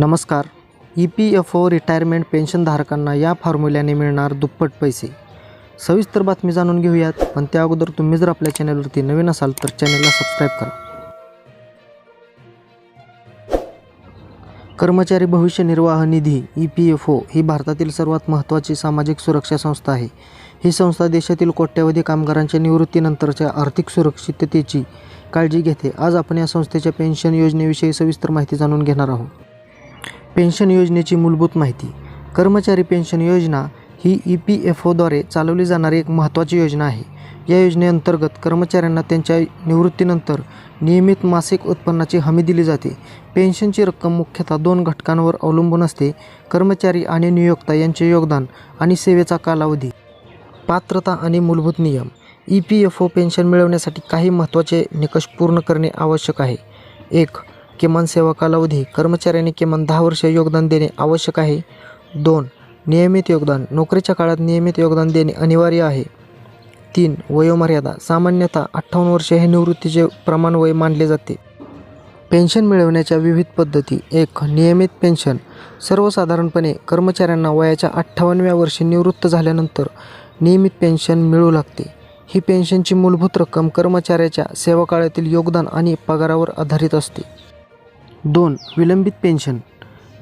नमस्कार. E P F O retirement पेन्शनधारकांना या फॉर्म्युल्याने मिळणार दुप्पट पैसे. सविस्तर बातमी जाणून घेऊयात पण त्या अगोदर तुम्ही जर आपल्या चॅनलवरती नवीन असाल तर चॅनलला सबस्क्राईब करा. कर्मचारी भविष्य निर्वाह निधी ई पी एफ ओ ही भारतातील सर्वात महत्त्वाची सामाजिक सुरक्षा संस्था आहे. ही संस्था देशातील कोट्यावधी कामगारांच्या निवृत्तीनंतरच्या आर्थिक सुरक्षिततेची काळजी घेते. आज आपण या संस्थेच्या पेन्शन योजनेविषयी सविस्तर माहिती जाणून घेणार आहोत. पेन्शन योजनेची मूलभूत माहिती. कर्मचारी पेन्शन योजना ही ई पी एफ ओद्वारे चालवली जाणारी एक महत्त्वाची योजना आहे. या योजनेअंतर्गत कर्मचाऱ्यांना त्यांच्या निवृत्तीनंतर नियमित मासिक उत्पन्नाची हमी दिली जाते. पेन्शनची रक्कम मुख्यतः दोन घटकांवर अवलंबून असते कर्मचारी आणि नियोक्ता यांचे योगदान आणि सेवेचा कालावधी. पात्रता आणि मूलभूत नियम. E P F O pension मिळवण्यासाठी काही महत्त्वाचे निकष पूर्ण करणे आवश्यक आहे. एक किमान सेवा कालावधी कर्मचाऱ्यांनी किमान दहा वर्ष योगदान देणे आवश्यक आहे. दोन नियमित योगदान नोकरीच्या काळात नियमित योगदान देणे अनिवार्य आहे. तीन वयोमर्यादा सामान्यतः अठ्ठावन्न वर्षे हे निवृत्तीचे प्रमाण वय मानले जाते. पेन्शन मिळवण्याच्या विविध पद्धती. एक नियमित पेन्शन. सर्वसाधारणपणे कर्मचाऱ्यांना वयाच्या अठ्ठावन्नव्या वर्षी निवृत्त झाल्यानंतर नियमित पेन्शन मिळू लागते. ही पेन्शनची मूलभूत रक्कम कर्मचाऱ्याच्या सेवाकाळातील योगदान आणि पगारावर आधारित असते. दोन विलंबित पेन्शन.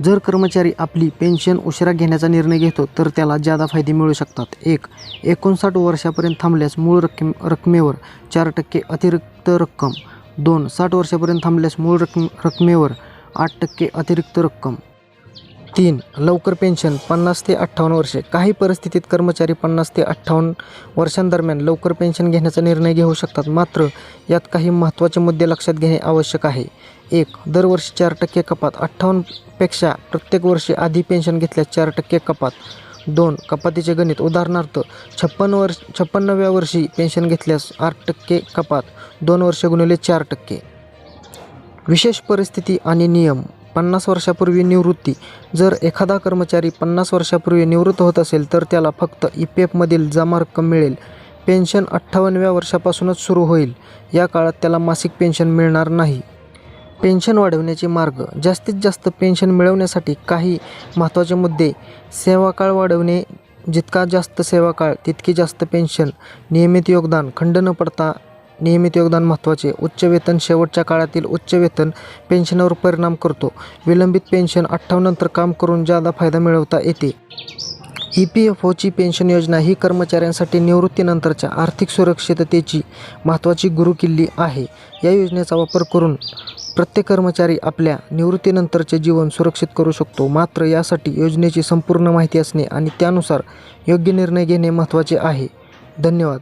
जर कर्मचारी आपली पेन्शन उशिरा घेण्याचा निर्णय घेतो तर त्याला जादा फायदे मिळू शकतात. एक एकोणसाठ वर्षापर्यंत थांबल्यास मूळ रक्कम रकमेवर चार टक्के अतिरिक्त रक्कम. दोन साठ वर्षापर्यंत थांबल्यास मूळ रक्कम रकमेवर आठ टक्के अतिरिक्त रक्कम. तीन लवकर पेन्शन पन्नास ते अठ्ठावन्न वर्षे. काही परिस्थितीत कर्मचारी पन्नास ते अठ्ठावन्न वर्षांदरम्यान लवकर पेन्शन घेण्याचा निर्णय घेऊ शकतात. मात्र यात काही महत्त्वाचे मुद्दे लक्षात घेणे आवश्यक आहे. एक दरवर्षी चार टक्के कपात. अठ्ठावन्नपेक्षा प्रत्येक वर्षी आधी पेन्शन घेतल्यास चार टक्के कपात. दोन कपातीचे गणित. उदाहरणार्थ छप्पन्न वर्ष छप्पन्नव्या वर्षी पेन्शन घेतल्यास आठ टक्के कपात. दोन वर्ष गुणिले चार टक्के. विशेष परिस्थिती आणि नियम. पन्नास वर्षापूर्वी निवृत्ती. जर एखादा कर्मचारी पन्नास वर्षापूर्वी निवृत्त होत असेल तर त्याला फक्त ई पी एफमधील जमा रक्कम मिळेल. पेन्शन अठ्ठावन्नव्या वर्षापासूनच सुरू होईल. या काळात त्याला मासिक पेन्शन मिळणार नाही. पेन्शन वाढवण्याचे मार्ग. जास्तीत जास्त पेन्शन मिळवण्यासाठी काही महत्त्वाचे मुद्दे. सेवाकाळ वाढवणे जितका जास्त सेवाकाळ तितकी जास्त पेन्शन. नियमित योगदान. खंड न पडता नियमित योगदान महत्त्वाचे. उच्च वेतन शेवटच्या काळातील उच्च वेतन पेन्शनवर परिणाम करतो. विलंबित पेन्शन अठ्ठावन्नंतर काम करून जादा फायदा मिळवता येते. ई पी एफ ओची पेन्शन योजना ही कर्मचाऱ्यांसाठी निवृत्तीनंतरच्या आर्थिक सुरक्षिततेची महत्त्वाची गुरुकिल्ली आहे. या योजनेचा वापर करून प्रत्येक कर्मचारी आपल्या निवृत्तीनंतरचे जीवन सुरक्षित करू शकतो. मात्र यासाठी योजनेची संपूर्ण माहिती असणे आणि त्यानुसार योग्य निर्णय घेणे महत्त्वाचे आहे. धन्यवाद.